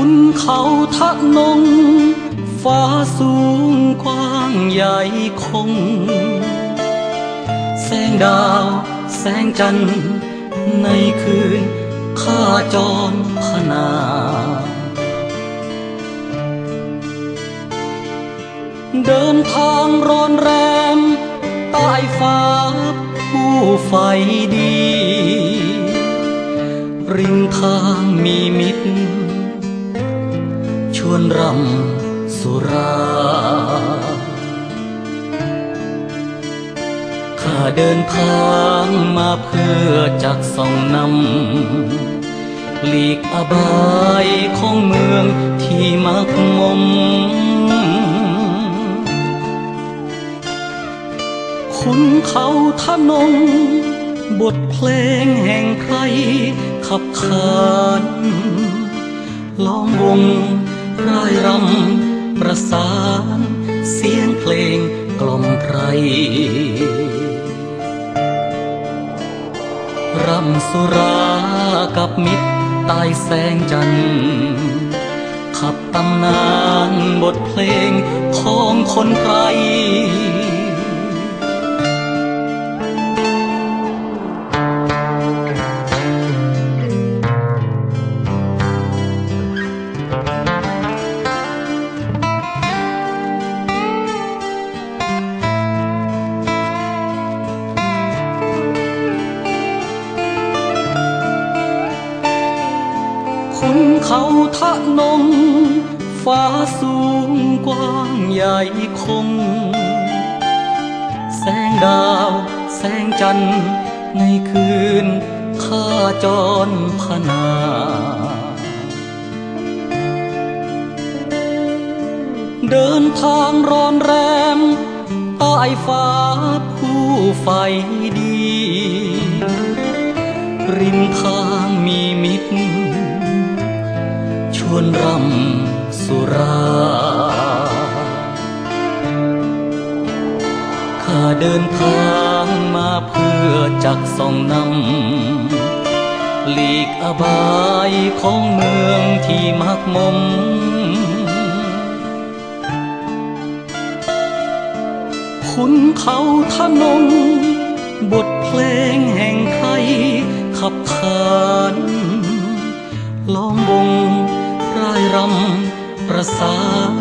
ุนเขาทะนง ฟ้าสูงกว้างใหญ่คง แสงดาวแสงจันทร์ในคืนข้าจรพนาเดินทางร้อนแรมใต้ฟ้าผู้ไฟดี ริมทางมีมิตร วนรำสุรา ข้าเดินทางมาเพื่อจักส่องนำหลีกอบายของเมืองที่มักมม คุณเขาทนง บทเพลงแห่งไพรขับขานล้อมวง ร่ายรำประสาน เสียงเพลงกล่อมไพรรำสุรากับมิตรใต้แสงจันทร์ขับตำนานบทเพลงของคนไทย เขาทะนง ฟ้าสูงกว้างใหญ่คงแสงดาว แสงจันทร์ในคืนข้าจรพนาเดินทางร้อนแรมใต้ฟ้าผู้ไฟดี ริมทางมีมิตร วนรำสุรา ข้าเดินทางมาเพื่อจักส่องนำหลีกอบายของเมืองที่มักมม คุณเขาทะนงบทเพลงแห่งไทยขับขานลอง ประสาน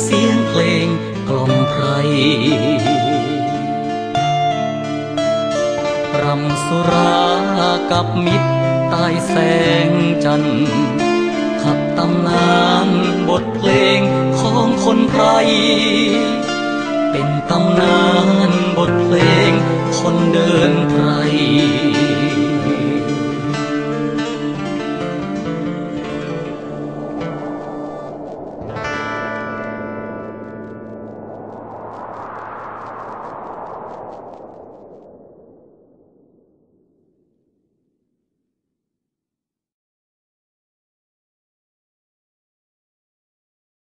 เสียงเพลงกล่อมไพรรำสุรากับมิตรใต้แสงจันทร์ขับตำนานบทเพลงของคนไทยเป็นตำนานบทเพลงคนเดินไพร